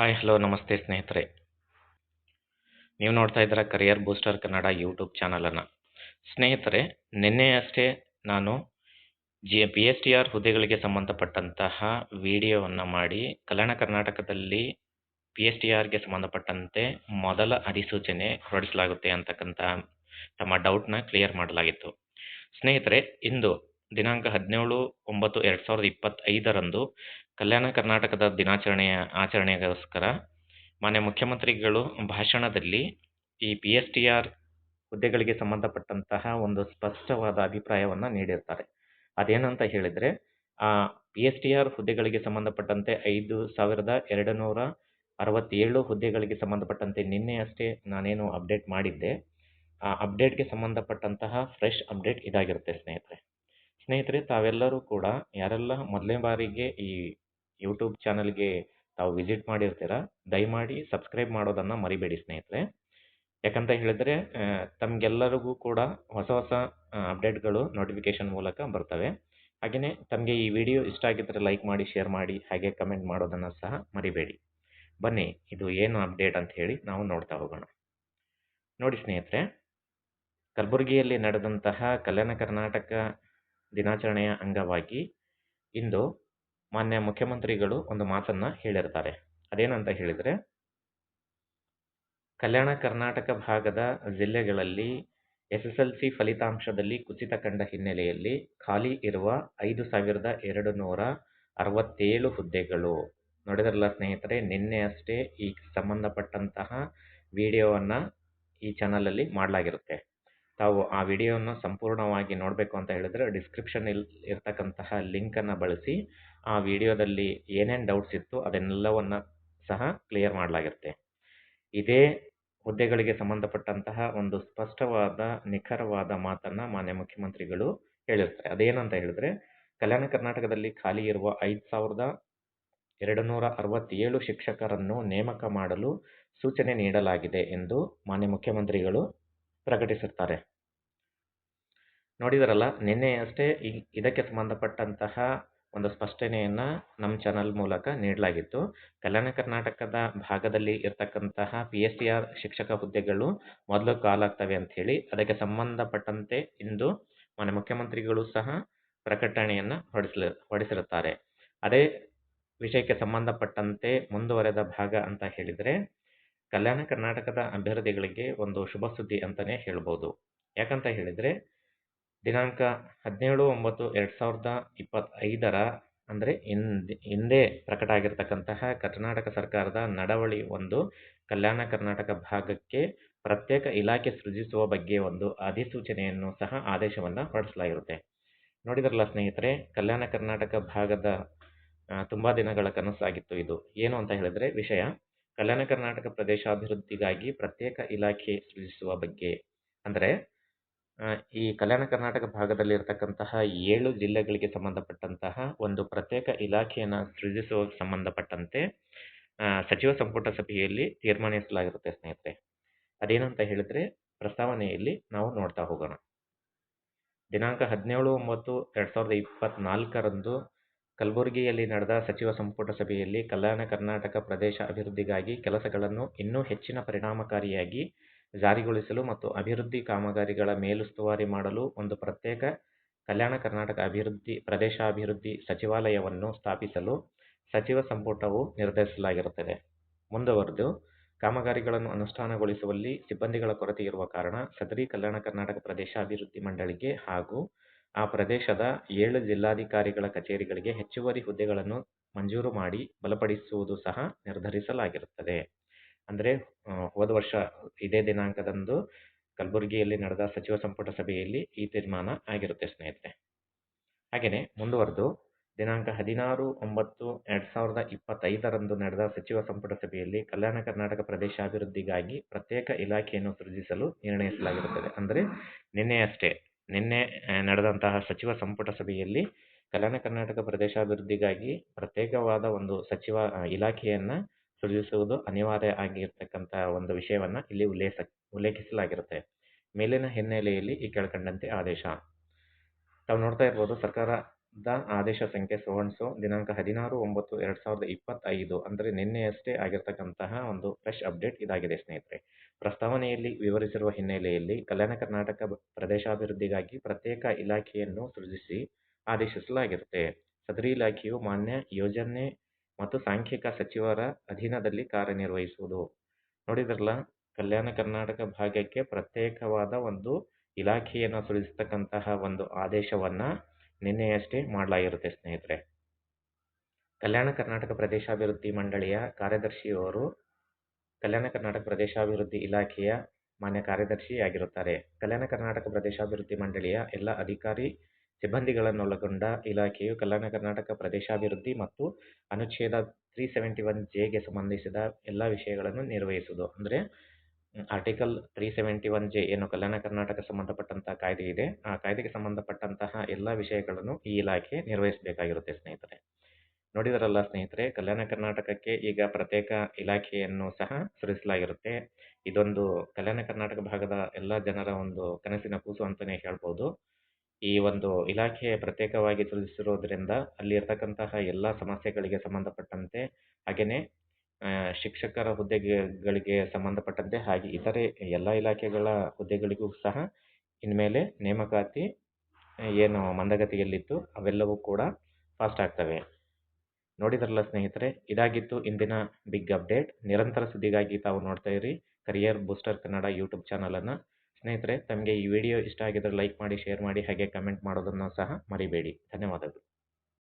Hi, hello, ನಮಸ್ತೆ ಸ್ನೇಹಿತರೆ. ನೀವು ನೋಡ್ತಾ ಇದ್ದೀರಾ ಕರಿಯರ್ ಬೂಸ್ಟರ್ ಕನ್ನಡ ಯೂಟ್ಯೂಬ್ ಚಾನಲನ್ನು. ಸ್ನೇಹಿತರೆ ನಿನ್ನೆಯಷ್ಟೇ ನಾನು G P S T R ಹುದ್ದೆಗಳಿಗೆ ಸಂಬಂಧಪಟ್ಟಂತಹ ವಿಡಿಯೋವನ್ನು ಮಾಡಿ ಕಲ್ಯಾಣ ಕರ್ನಾಟಕದಲ್ಲಿ ಪಿ ಎಸ್ ಟಿ ಆರ್ಗೆ ಸಂಬಂಧಪಟ್ಟಂತೆ ಮೊದಲ ಅಧಿಸೂಚನೆ ಹೊರಡಿಸಲಾಗುತ್ತೆ ಅಂತಕ್ಕಂಥ ತಮ್ಮ ಡೌಟ್ನ ಕ್ಲಿಯರ್ ಮಾಡಲಾಗಿತ್ತು. ಸ್ನೇಹಿತರೆ, ಇಂದು ದಿನಾಂಕ ಹದಿನೇಳು ಒಂಬತ್ತು ಎರಡು ಸಾವಿರದ ಇಪ್ಪತ್ತೈದರಂದು ಕಲ್ಯಾಣ ಕರ್ನಾಟಕದ ದಿನಾಚರಣೆಯ ಆಚರಣೆಗೋಸ್ಕರ ಮಾನ್ಯ ಮುಖ್ಯಮಂತ್ರಿಗಳು ಭಾಷಣದಲ್ಲಿ ಈ ಪಿ ಎಸ್ ಟಿ ಆರ್ ಹುದ್ದೆಗಳಿಗೆ ಸಂಬಂಧಪಟ್ಟಂತಹ ಒಂದು ಸ್ಪಷ್ಟವಾದ ಅಭಿಪ್ರಾಯವನ್ನು ನೀಡಿರ್ತಾರೆ. ಅದೇನಂತ ಹೇಳಿದರೆ, ಆ ಪಿ ಎಸ್ ಟಿ ಆರ್ ಹುದ್ದೆಗಳಿಗೆ ಸಂಬಂಧಪಟ್ಟಂತೆ ಐದು ಸಾವಿರದ ಎರಡು ನೂರ ಅರವತ್ತೇಳು ಹುದ್ದೆಗಳಿಗೆ ಸಂಬಂಧಪಟ್ಟಂತೆ ನಿನ್ನೆಯಷ್ಟೇ ನಾನೇನು ಅಪ್ಡೇಟ್ ಮಾಡಿದ್ದೆ. ಆ ಅಪ್ಡೇಟ್ಗೆ ಸಂಬಂಧಪಟ್ಟಂತಹ ಫ್ರೆಶ್ ಅಪ್ಡೇಟ್ ಇದಾಗಿರುತ್ತೆ ಸ್ನೇಹಿತರೆ. ಸ್ನೇಹಿತರೆ, ತಾವೆಲ್ಲರೂ ಕೂಡ ಯಾರೆಲ್ಲ ಮೊದಲನೇ ಬಾರಿಗೆ ಈ ಯೂಟ್ಯೂಬ್ ಚಾನಲ್ಗೆ ತಾವು ವಿಸಿಟ್ ಮಾಡಿರ್ತೀರ, ದಯಮಾಡಿ ಸಬ್ಸ್ಕ್ರೈಬ್ ಮಾಡೋದನ್ನು ಮರಿಬೇಡಿ ಸ್ನೇಹಿತರೆ. ಯಾಕಂತ ಹೇಳಿದರೆ ತಮಗೆಲ್ಲರಿಗೂ ಕೂಡ ಹೊಸ ಹೊಸ ಅಪ್ಡೇಟ್ಗಳು ನೋಟಿಫಿಕೇಶನ್ ಮೂಲಕ ಬರ್ತವೆ. ಹಾಗೆಯೇ ತಮಗೆ ಈ ವಿಡಿಯೋ ಇಷ್ಟ ಆಗಿದ್ದರೆ ಲೈಕ್ ಮಾಡಿ, ಶೇರ್ ಮಾಡಿ, ಹಾಗೆ ಕಮೆಂಟ್ ಮಾಡೋದನ್ನು ಸಹ ಮರಿಬೇಡಿ. ಬನ್ನಿ, ಇದು ಏನು ಅಪ್ಡೇಟ್ ಅಂತ ಹೇಳಿ ನಾವು ನೋಡ್ತಾ ಹೋಗೋಣ. ನೋಡಿ ಸ್ನೇಹಿತರೆ, ಕಲಬುರಗಿಯಲ್ಲಿ ನಡೆದಂತಹ ಕಲ್ಯಾಣ ಕರ್ನಾಟಕ ದಿನಾಚರಣೆಯ ಅಂಗವಾಗಿ ಇಂದು ಮಾನ್ಯ ಮುಖ್ಯಮಂತ್ರಿಗಳು ಒಂದು ಮಾತನ್ನು ಹೇಳಿರ್ತಾರೆ. ಅದೇನಂತ ಹೇಳಿದರೆ, ಕಲ್ಯಾಣ ಕರ್ನಾಟಕ ಭಾಗದ ಜಿಲ್ಲೆಗಳಲ್ಲಿ ಎಸ್ ಎಸ್ ಎಲ್ ಸಿ ಫಲಿತಾಂಶದಲ್ಲಿ ಕುಸಿತ ಕಂಡ ಹಿನ್ನೆಲೆಯಲ್ಲಿ ಖಾಲಿ ಇರುವ ಐದು ಸಾವಿರದ ಎರಡು ನೂರ ಅರವತ್ತೇಳು ಹುದ್ದೆಗಳು. ನೋಡಿದ್ರಲ್ಲ ಸ್ನೇಹಿತರೆ, ನಿನ್ನೆ ಅಷ್ಟೇ ಈ ಸಂಬಂಧಪಟ್ಟಂತಹ ವಿಡಿಯೋವನ್ನು ಈ ಚಾನಲಲ್ಲಿ ಮಾಡಲಾಗಿರುತ್ತೆ. ತಾವು ಆ ವಿಡಿಯೋವನ್ನು ಸಂಪೂರ್ಣವಾಗಿ ನೋಡಬೇಕು ಅಂತ ಹೇಳಿದ್ರೆ ಡಿಸ್ಕ್ರಿಪ್ಷನ್ ಇರತಕ್ಕಂತಹ ಇರ್ತಕ್ಕಂತಹ ಲಿಂಕನ್ನು ಬಳಸಿ ಆ ವಿಡಿಯೋದಲ್ಲಿ ಏನೇನು ಡೌಟ್ಸ್ ಇತ್ತು ಅದನ್ನೆಲ್ಲವನ್ನು ಸಹ ಕ್ಲಿಯರ್ ಮಾಡಲಾಗಿರುತ್ತೆ. ಇದೇ ಹುದ್ದೆಗಳಿಗೆ ಸಂಬಂಧಪಟ್ಟಂತಹ ಒಂದು ಸ್ಪಷ್ಟವಾದ, ನಿಖರವಾದ ಮಾತನ್ನು ಮಾನ್ಯ ಮುಖ್ಯಮಂತ್ರಿಗಳು ಹೇಳಿರ್ತಾರೆ. ಅದೇನಂತ ಹೇಳಿದ್ರೆ, ಕಲ್ಯಾಣ ಕರ್ನಾಟಕದಲ್ಲಿ ಖಾಲಿ ಇರುವ ಐದು ಸಾವಿರದ ಎರಡು ನೂರ ಅರವತ್ತೇಳು ಶಿಕ್ಷಕರನ್ನು ನೇಮಕ ಮಾಡಲು ಸೂಚನೆ ನೀಡಲಾಗಿದೆ ಎಂದು ಮಾನ್ಯ ಮುಖ್ಯಮಂತ್ರಿಗಳು ಪ್ರಕಟಿಸಿರ್ತಾರೆ. ನೋಡಿದರಲ್ಲ, ನಿನ್ನೆ ಅಷ್ಟೇ ಇದಕ್ಕೆ ಸಂಬಂಧಪಟ್ಟಂತಹ ಒಂದು ಸ್ಪಷ್ಟನೆಯನ್ನು ನಮ್ಮ ಚಾನಲ್ ಮೂಲಕ ನೀಡಲಾಗಿತ್ತು. ಕಲ್ಯಾಣ ಕರ್ನಾಟಕದ ಭಾಗದಲ್ಲಿ ಇರತಕ್ಕಂತಹ ಪಿ ಎಸ್ ಟಿ ಆರ್ ಶಿಕ್ಷಕ ಹುದ್ದೆಗಳು ಮೊದಲು ಕಾಲಾಗ್ತವೆ ಅಂತ ಹೇಳಿ, ಅದಕ್ಕೆ ಸಂಬಂಧಪಟ್ಟಂತೆ ಇಂದು ಮಾನ್ಯ ಮುಖ್ಯಮಂತ್ರಿಗಳು ಸಹ ಪ್ರಕಟಣೆಯನ್ನು ಹೊರಡಿಸಲಿ, ಹೊರಡಿಸಿರುತ್ತಾರೆ. ಅದೇ ವಿಷಯಕ್ಕೆ ಸಂಬಂಧಪಟ್ಟಂತೆ ಮುಂದುವರೆದ ಭಾಗ ಅಂತ ಹೇಳಿದರೆ, ಕಲ್ಯಾಣ ಕರ್ನಾಟಕದ ಅಭ್ಯರ್ಥಿಗಳಿಗೆ ಒಂದು ಶುಭ ಸುದ್ದಿ ಅಂತಲೇ ಹೇಳ್ಬೋದು. ಯಾಕಂತ ಹೇಳಿದರೆ ದಿನಾಂಕ ಹದಿನೇಳು ಒಂಬತ್ತು ಎರಡು ಸಾವಿರದ ಇಪ್ಪತ್ತೈದರ ಅಂದರೆ ಹಿಂದೆ ಪ್ರಕಟ ಆಗಿರತಕ್ಕಂತಹ ಕರ್ನಾಟಕ ಸರ್ಕಾರದ ನಡವಳಿ ಒಂದು ಕಲ್ಯಾಣ ಕರ್ನಾಟಕ ಭಾಗಕ್ಕೆ ಪ್ರತ್ಯೇಕ ಇಲಾಖೆ ಸೃಜಿಸುವ ಬಗ್ಗೆ ಒಂದು ಅಧಿಸೂಚನೆಯನ್ನು ಸಹ ಆದೇಶವನ್ನು ಹೊರಡಿಸಲಾಗಿರುತ್ತೆ. ನೋಡಿದ್ರಲ್ಲ ಸ್ನೇಹಿತರೆ, ಕಲ್ಯಾಣ ಕರ್ನಾಟಕ ಭಾಗದ ತುಂಬ ದಿನಗಳ ಕನಸಾಗಿತ್ತು ಇದು. ಏನು ಅಂತ ಹೇಳಿದರೆ ವಿಷಯ, ಕಲ್ಯಾಣ ಕರ್ನಾಟಕ ಪ್ರದೇಶಾಭಿವೃದ್ಧಿಗಾಗಿ ಪ್ರತ್ಯೇಕ ಇಲಾಖೆ ಸೃಜಿಸುವ ಬಗ್ಗೆ. ಅಂದರೆ ಈ ಕಲ್ಯಾಣ ಕರ್ನಾಟಕ ಭಾಗದಲ್ಲಿ ಇರತಕ್ಕಂತಹ ಏಳು ಜಿಲ್ಲೆಗಳಿಗೆ ಸಂಬಂಧಪಟ್ಟಂತಹ ಒಂದು ಪ್ರತ್ಯೇಕ ಇಲಾಖೆಯನ್ನು ಸೃಜಿಸುವ ಸಂಬಂಧಪಟ್ಟಂತೆ ಸಚಿವ ಸಂಪುಟ ಸಭೆಯಲ್ಲಿ ತೀರ್ಮಾನಿಸಲಾಗಿರುತ್ತೆ ಸ್ನೇಹಿತರೆ. ಅದೇನಂತ ಹೇಳಿದ್ರೆ, ಪ್ರಸ್ತಾವನೆಯಲ್ಲಿ ನಾವು ನೋಡ್ತಾ ಹೋಗೋಣ. ದಿನಾಂಕ ಹದಿನೇಳು ಒಂಬತ್ತು ಎರಡು ಸಾವಿರದ ಇಪ್ಪತ್ನಾಲ್ಕರಂದು ಕಲಬುರಗಿಯಲ್ಲಿ ನಡೆದ ಸಚಿವ ಸಂಪುಟ ಸಭೆಯಲ್ಲಿ ಕಲ್ಯಾಣ ಕರ್ನಾಟಕ ಪ್ರದೇಶ ಅಭಿವೃದ್ಧಿಗಾಗಿ ಕೆಲಸಗಳನ್ನು ಇನ್ನೂ ಹೆಚ್ಚಿನ ಪರಿಣಾಮಕಾರಿಯಾಗಿ ಜಾರಿಗೊಳಿಸಲು ಮತ್ತು ಅಭಿವೃದ್ಧಿ ಕಾಮಗಾರಿಗಳ ಮೇಲುಸ್ತುವಾರಿ ಮಾಡಲು ಒಂದು ಪ್ರತ್ಯೇಕ ಕಲ್ಯಾಣ ಕರ್ನಾಟಕ ಅಭಿವೃದ್ಧಿ ಪ್ರದೇಶಾಭಿವೃದ್ಧಿ ಸಚಿವಾಲಯವನ್ನು ಸ್ಥಾಪಿಸಲು ಸಚಿವ ಸಂಪುಟವು ನಿರ್ಧರಿಸಲಾಗಿರುತ್ತದೆ. ಮುಂದುವರೆದು, ಕಾಮಗಾರಿಗಳನ್ನು ಅನುಷ್ಠಾನಗೊಳಿಸುವಲ್ಲಿ ಸಿಬ್ಬಂದಿಗಳ ಕೊರತೆ ಇರುವ ಕಾರಣ ಸದರಿ ಕಲ್ಯಾಣ ಕರ್ನಾಟಕ ಪ್ರದೇಶಾಭಿವೃದ್ಧಿ ಮಂಡಳಿಗೆ ಹಾಗೂ ಆ ಪ್ರದೇಶದ ಏಳು ಜಿಲ್ಲಾಧಿಕಾರಿಗಳ ಕಚೇರಿಗಳಿಗೆ ಹೆಚ್ಚುವರಿ ಹುದ್ದೆಗಳನ್ನು ಮಂಜೂರು ಮಾಡಿ ಬಲಪಡಿಸುವುದು ಸಹ ನಿರ್ಧರಿಸಲಾಗಿರುತ್ತದೆ. ಅಂದರೆ ಹೋದ ವರ್ಷ ಇದೇ ದಿನಾಂಕದಂದು ಕಲಬುರಗಿಯಲ್ಲಿ ನಡೆದ ಸಚಿವ ಸಂಪುಟ ಸಭೆಯಲ್ಲಿ ಈ ತೀರ್ಮಾನ ಆಗಿರುತ್ತೆ ಸ್ನೇಹಿತರೆ. ಹಾಗೆಯೇ ಮುಂದುವರೆದು, ದಿನಾಂಕ ಹದಿನಾರು ಒಂಬತ್ತು ಎರಡು ಸಾವಿರದ ಇಪ್ಪತ್ತೈದರಂದು ನಡೆದ ಸಚಿವ ಸಂಪುಟ ಸಭೆಯಲ್ಲಿ ಕಲ್ಯಾಣ ಕರ್ನಾಟಕ ಪ್ರದೇಶಾಭಿವೃದ್ಧಿಗಾಗಿ ಪ್ರತ್ಯೇಕ ಇಲಾಖೆಯನ್ನು ಸೃಜಿಸಲು ನಿರ್ಣಯಿಸಲಾಗಿರುತ್ತದೆ. ಅಂದರೆ ನಿನ್ನೆಯಷ್ಟೇ ನಿನ್ನೆ ನಡೆದಂತಹ ಸಚಿವ ಸಂಪುಟ ಸಭೆಯಲ್ಲಿ ಕಲ್ಯಾಣ ಕರ್ನಾಟಕ ಪ್ರದೇಶಾಭಿವೃದ್ಧಿಗಾಗಿ ಪ್ರತ್ಯೇಕವಾದ ಒಂದು ಸಚಿವ ಇಲಾಖೆಯನ್ನು ಸೃಜಿಸುವುದು ಅನಿವಾರ್ಯ ಆಗಿರ್ತಕ್ಕಂಥ ಒಂದು ವಿಷಯವನ್ನು ಇಲ್ಲಿ ಉಲ್ಲೇಖ, ಉಲ್ಲೇಖಿಸಲಾಗಿರುತ್ತೆ. ಮೇಲಿನ ಹಿನ್ನೆಲೆಯಲ್ಲಿ ಈ ಕೆಳಕಂಡಂತೆ ಆದೇಶ. ತಾವು ನೋಡ್ತಾ ಇರ್ಬೋದು, ಸರ್ಕಾರದ ಆದೇಶ ಸಂಖ್ಯೆ ಸೋ ಅಂಡ್ ಸೋ ದಿನಾಂಕ ಹದಿನಾರು, ಒಂಬತ್ತು, ಎರಡು ಸಾವಿರದ ಇಪ್ಪತ್ತೈದು, ಅಂದರೆ ನಿನ್ನೆಯಷ್ಟೇ ಆಗಿರ್ತಕ್ಕಂತಹ ಒಂದು ಫ್ರೆಶ್ ಅಪ್ಡೇಟ್ ಇದಾಗಿದೆ ಸ್ನೇಹಿತರೆ. ಪ್ರಸ್ತಾವನೆಯಲ್ಲಿ ವಿವರಿಸಿರುವ ಹಿನ್ನೆಲೆಯಲ್ಲಿ ಕಲ್ಯಾಣ ಕರ್ನಾಟಕ ಪ್ರದೇಶಾಭಿವೃದ್ಧಿಗಾಗಿ ಪ್ರತ್ಯೇಕ ಇಲಾಖೆಯನ್ನು ಸೃಜಿಸಿ ಆದೇಶಿಸಲಾಗಿರುತ್ತೆ. ಸದರಿ ಇಲಾಖೆಯು ಮಾನ್ಯ ಯೋಜನೆ ಮತ್ತು ಸಾಂಖ್ಯಿಕ ಸಚಿವರ ಅಧೀನದಲ್ಲಿ ಕಾರ್ಯನಿರ್ವಹಿಸುವುದು. ನೋಡಿದ್ರಲ್ಲ, ಕಲ್ಯಾಣ ಕರ್ನಾಟಕ ಭಾಗಕ್ಕೆ ಪ್ರತ್ಯೇಕವಾದ ಒಂದು ಇಲಾಖೆಯನ್ನು ಸೃಜಿಸ್ತಕ್ಕಂತಹ ಒಂದು ಆದೇಶವನ್ನು ನಿನ್ನೆಯಷ್ಟೇ ಮಾಡಲಾಗಿರುತ್ತೆ ಸ್ನೇಹಿತರೆ. ಕಲ್ಯಾಣ ಕರ್ನಾಟಕ ಪ್ರದೇಶಾಭಿವೃದ್ಧಿ ಮಂಡಳಿಯ ಕಾರ್ಯದರ್ಶಿಯವರು ಕಲ್ಯಾಣ ಕರ್ನಾಟಕ ಪ್ರದೇಶಾಭಿವೃದ್ಧಿ ಇಲಾಖೆಯ ಮಾನ್ಯ ಕಾರ್ಯದರ್ಶಿಯಾಗಿರುತ್ತಾರೆ. ಕಲ್ಯಾಣ ಕರ್ನಾಟಕ ಪ್ರದೇಶಾಭಿವೃದ್ಧಿ ಮಂಡಳಿಯ ಎಲ್ಲ ಅಧಿಕಾರಿ ಸಿಬ್ಬಂದಿಗಳನ್ನೊಳಗೊಂಡ ಇಲಾಖೆಯು ಕಲ್ಯಾಣ ಕರ್ನಾಟಕ ಪ್ರದೇಶಾಭಿವೃದ್ಧಿ ಮತ್ತು ಅನುಚ್ಛೇದ ತ್ರೀ ಸೆವೆಂಟಿ ಒನ್ ಜೆಗೆ ಸಂಬಂಧಿಸಿದ ಎಲ್ಲ ವಿಷಯಗಳನ್ನು ನಿರ್ವಹಿಸುವುದು. ಅಂದರೆ article three seventy one J ಏನು ಕಲ್ಯಾಣ ಕರ್ನಾಟಕ ಸಂಬಂಧಪಟ್ಟಂತಹ ಕಾಯ್ದೆ ಇದೆ. ಆ ಕಾಯ್ದೆಗೆ ಸಂಬಂಧಪಟ್ಟಂತಹ ಎಲ್ಲ ವಿಷಯಗಳನ್ನು ಈ ಇಲಾಖೆ ನಿರ್ವಹಿಸಬೇಕಾಗಿರುತ್ತೆ ಸ್ನೇಹಿತರೆ. ನೋಡಿದರಲ್ಲ ಸ್ನೇಹಿತರೆ, ಕಲ್ಯಾಣ ಕರ್ನಾಟಕಕ್ಕೆ ಈಗ ಪ್ರತ್ಯೇಕ ಇಲಾಖೆಯನ್ನು ಸಹ ಸೃಜಿಸಲಾಗಿರುತ್ತೆ. ಇದೊಂದು ಕಲ್ಯಾಣ ಕರ್ನಾಟಕ ಭಾಗದ ಎಲ್ಲ ಜನರ ಒಂದು ಕನಸಿನ ಕೂಸು ಅಂತಲೇ ಹೇಳ್ಬೋದು. ಈ ಒಂದು ಇಲಾಖೆ ಪ್ರತ್ಯೇಕವಾಗಿ ತಿಳಿಸಿರೋದ್ರಿಂದ ಅಲ್ಲಿ ಇರ್ತಕ್ಕಂತಹ ಎಲ್ಲ ಸಮಸ್ಯೆಗಳಿಗೆ ಸಂಬಂಧಪಟ್ಟಂತೆ ಹಾಗೆಯೇ ಶಿಕ್ಷಕರ ಹುದ್ದೆಗಳಿಗೆ ಸಂಬಂಧಪಟ್ಟಂತೆ ಹಾಗೆ ಇತರೆ ಎಲ್ಲ ಇಲಾಖೆಗಳ ಹುದ್ದೆಗಳಿಗೂ ಸಹ ಇನ್ಮೇಲೆ ನೇಮಕಾತಿ ಏನು ಮಂದಗತಿಯಲ್ಲಿತ್ತು ಅವೆಲ್ಲವೂ ಕೂಡ ಫಾಸ್ಟ್ ಆಗ್ತವೆ. ನೋಡಿದ್ರಲ್ಲ ಸ್ನೇಹಿತರೆ, ಇದಾಗಿತ್ತು ಇಂದಿನ ಬಿಗ್ ಅಪ್ಡೇಟ್ ನಿರಂತರ ಸುದ್ದಿಗಾಗಿ ತಾವು ನೋಡ್ತಾ ಇರಿ. ಕರಿಯರ್ ಬೂಸ್ಟರ್ ಕನ್ನಡ ಯೂಟ್ಯೂಬ್ ಚಾನಲನ್ನು ಸ್ನೇಹಿತರೆ, ತಮಗೆ ಈ ವಿಡಿಯೋ ಇಷ್ಟ ಆಗಿದ್ದರೆ ಲೈಕ್ ಮಾಡಿ ಶೇರ್ ಮಾಡಿ, ಹಾಗೆ ಕಮೆಂಟ್ ಮಾಡೋದನ್ನು ಸಹ ಮರಿಬೇಡಿ. ಧನ್ಯವಾದಗಳು.